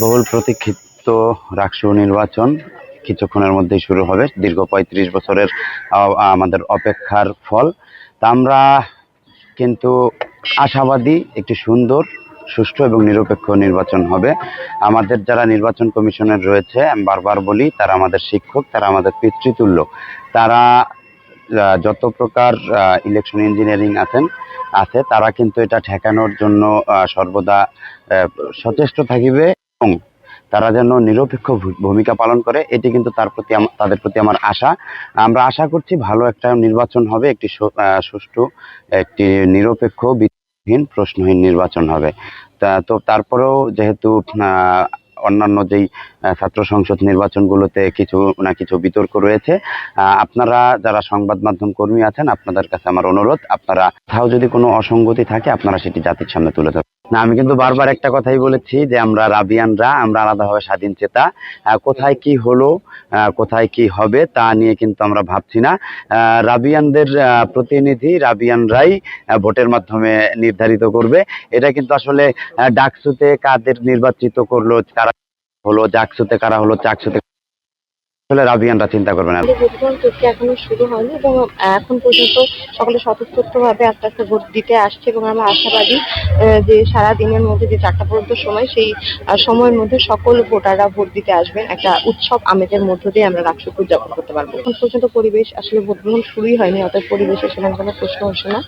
বহুল প্রতীক্ষিত রাষ্ট্র নির্বাচন কিছুক্ষণের মধ্যেই শুরু হবে। দীর্ঘ পঁয়ত্রিশ বছরের আমাদের অপেক্ষার ফল। তা আমরা কিন্তু আশাবাদী একটি সুন্দর, সুষ্ঠু এবং নিরপেক্ষ নির্বাচন হবে। আমাদের যারা নির্বাচন কমিশনের রয়েছে, আমি বারবার বলি, তারা আমাদের শিক্ষক, তারা আমাদের পিতৃতুল্য। তারা যত প্রকার ইলেকশন ইঞ্জিনিয়ারিং আছেন, আছে, তারা কিন্তু এটা ঠেকানোর জন্য সর্বদা সচেষ্ট থাকিবে। এবং তারা যেন নিরপেক্ষ ভূমিকা পালন করে, এটি কিন্তু তার প্রতি তাদের প্রতি আমার আশা। আমরা আশা করছি ভালো একটা নির্বাচন হবে, একটি সুষ্ঠু, একটি নিরপেক্ষ বিহীন প্রশ্নহীন নির্বাচন হবে। তা, তো তারপরেও যেহেতু অন্যান্য যেই ছাত্র সংসদ নির্বাচনগুলোতে কিছু না কিছু বিতর্ক রয়েছে আপনারা যারা সংবাদ মাধ্যম কর্মী আছেন, আপনাদের কাছে আমার অনুরোধ, আপনারা কোথাও যদি কোনো অসঙ্গতি থাকে, আপনারা সেটি জাতির সামনে তুলে ধরুন না, আমি কিন্তু বারবার একটা কথাই বলেছি যে আমরা রাবিয়ানরা, আমরা আলাদাভাবে স্বাধীন চেতা। কোথায় কি হলো কোথায় কি হবে, তা নিয়ে কিন্তু আমরা ভাবছি না। রাবিয়ানদের প্রতিনিধি রাবিয়ানরাই ভোটের মাধ্যমে নির্ধারিত করবে। এটা কিন্তু আসলে ডাকসুতে কাদের নির্বাচিত করল, কারা হলো জাকসুতে কারা হলো, চাকসুতে আসলে রাবিয়ানরা চিন্তা করবে না। আমাদের এখনও শুরু হয়নি এবং এখন পর্যন্ত সকলে স্বতঃস্ফূর্তভাবে আস্তে আস্তে ভোট দিতে আসছে এবং আমরা আশাবাদী যে সারা দিনের মধ্যে যে চারটা পর্যন্ত সময়, সেই সময়ের মধ্যে সকল ভোটাররা ভোট দিতে আসবেন। একটা উৎসব আমেজের মধ্য দিয়ে আমরা রাষ্ট্রকে উদযাপন করতে পারব। এখন পর্যন্ত পরিবেশ আসলে ভোট গ্রহণ শুরুই হয়নি অর্থাৎ পরিবেশের সেখানে কোনো প্রশ্ন আসে না।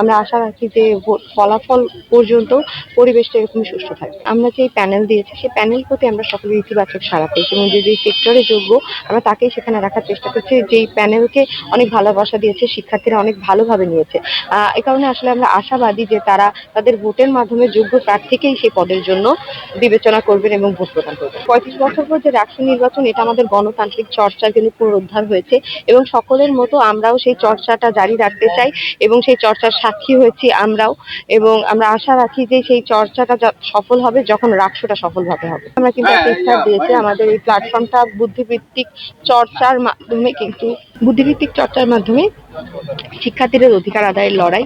আমরা আশা রাখি যে ভোট ফলাফল পর্যন্ত পরিবেশটা এরকমই সুস্থ থাকবে। আমরা যে প্যানেল দিয়েছি, সেই প্যানেল প্রতি আমরা সকলে ইতিবাচক সাড়া পেয়েছি এবং যে যে সেক্টরে যোগ্য আমরা তাকেই সেখানে রাখার চেষ্টা করছি যেই প্যানেলকে অনেক ভালোবাসা দিয়েছে শিক্ষার্থীরা অনেক ভালোভাবে নিয়েছে। আহ, এ কারণে আসলে আমরা আশাবাদী যে তারা তাদের ভোটের মাধ্যমে যোগ্য প্রার্থীকেই সেই পদের জন্য বিবেচনা করবেন এবং ভোট প্রদান করবেন। পঁয়ত্রিশ বছর পর যে রাষ্ট্র নির্বাচন এটা আমাদের গণতান্ত্রিক চর্চার কিন্তু পুনরুদ্ধার হয়েছে এবং সকলের মতো আমরাও সেই চর্চাটা জারি রাখতে চাই এবং সেই চর্চার সাক্ষী হয়েছি আমরাও এবং আমরা আশা রাখি যে সেই চর্চাটা সফল হবে যখন রাষ্ট্রটা সফলভাবে হবে। আমরা কিন্তু একটা স্টার দিয়েছি আমাদের এই প্ল্যাটফর্মটা বুদ্ধিভিত্তিক চর্চার মাধ্যমে কিন্তু বুদ্ধিভিত্তিক চর্চার মাধ্যমে শিক্ষার্থীদের অধিকার আদায়ের লড়াই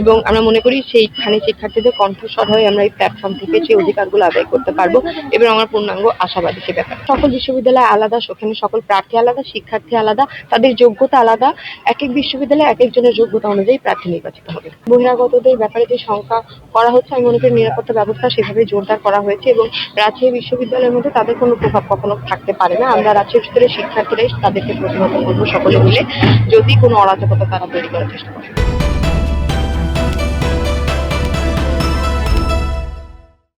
এবং আমরা মনে করি সেইখানে শিক্ষার্থীদের কণ্ঠস্বর হয়ে আমরা এই প্ল্যাটফর্ম থেকে সেই অধিকারগুলো আদায় করতে পারব এবং আমরা পূর্ণাঙ্গ আশাবাদী সে ব্যাপারে। সকল বিশ্ববিদ্যালয় আলাদা, সেখানে সকল প্রার্থী আলাদা, শিক্ষার্থী আলাদা, তাদের যোগ্যতা আলাদা। এক এক বিশ্ববিদ্যালয়ে এক একজনের যোগ্যতা অনুযায়ী প্রার্থী নির্বাচিত হবে। বহিরাগতদের ব্যাপারে যে সংখ্যা করা হচ্ছে, আমি মনে করি নিরাপত্তা ব্যবস্থা সেভাবে জোরদার করা হয়েছে এবং রাজশাহী বিশ্ববিদ্যালয়ের মধ্যে তাদের কোনো প্রভাব কখনো থাকতে পারে না। আমরা রাজশাহী বিশ্ববিদ্যালয়ের শিক্ষার্থীরাই তাদেরকে প্রতিহত করব সকলে মিলে যদি কোনো অরাজকতা তারা তৈরি করার চেষ্টা করে।